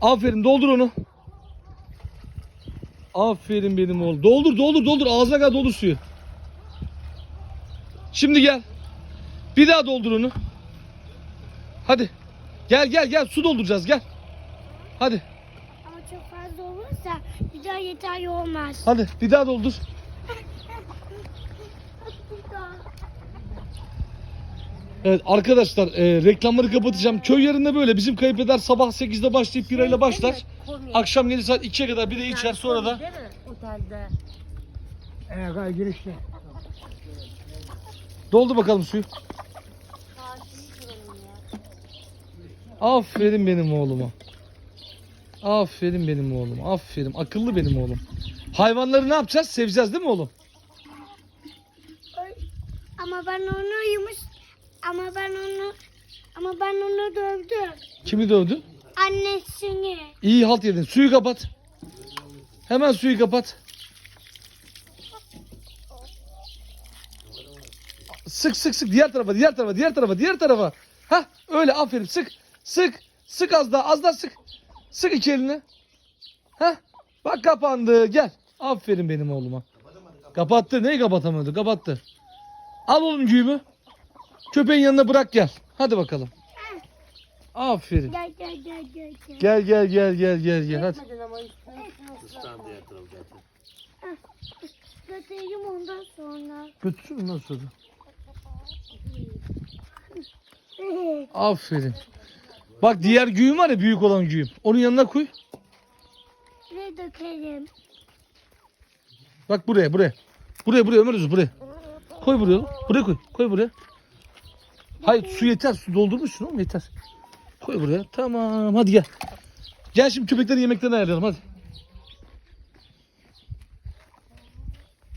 Aferin doldur onu. Aferin benim oğlum. Doldur doldur doldur. Ağzına kadar doldur suyu. Şimdi gel. Bir daha doldur onu. Hadi. Gel gel gel su dolduracağız gel. Hadi. Ama çok fazla olursa bir daha yeterli olmaz. Hadi bir daha doldur. Evet arkadaşlar e, reklamları kapatacağım. Köy yerinde böyle. Bizim kayınpeder sabah 8'de başlayıp birayla başlar. Akşam 7 saat 2'ye kadar bir de içer sonra da. Değil mi? Otelde. Evet, girişte. Doldu bakalım suyu. Aferin benim oğluma. Aferin benim oğlum. Aferin. Akıllı benim oğlum. Hayvanları ne yapacağız? Seveceğiz değil mi oğlum? Ay, Ama ben onu yumuş ama ben onu ama ben onu dövdüm. Kimi dövdün? Annesini. İyi halt yedin. Suyu kapat. Hemen suyu kapat. Sık sık sık diğer tarafa, diğer tarafa, diğer tarafa, diğer tarafa. Ha öyle aferin sık. Sık. Sık az daha, az daha sık. Sık iki elini. Ha bak kapandı. Gel. Aferin benim oğluma. Kapattı. Neyi kapatamadı? Kapattı. Al oğlum güğümü. Köpeğin yanına bırak gel. Hadi bakalım. Aferin. Gel gel gel gel gel. Gel gel gel gel gel gel hadi. Gitmedin ama üstüne Götüreyim ondan sonra. Götürsün ondan sonra. Aferin. Bak diğer güğüm var ya büyük olan güğüm. Onun yanına koy. Ve dökelim. Bak buraya buraya. Buraya buraya Ömer Özü buraya. Koy buraya oğlum. Buraya koy. Koy buraya. Hayır su yeter. Su doldurmuşsun oğlum yeter. Koy buraya. Tamam hadi gel. Gel şimdi köpeklerin yemeklerini ayarlayalım hadi.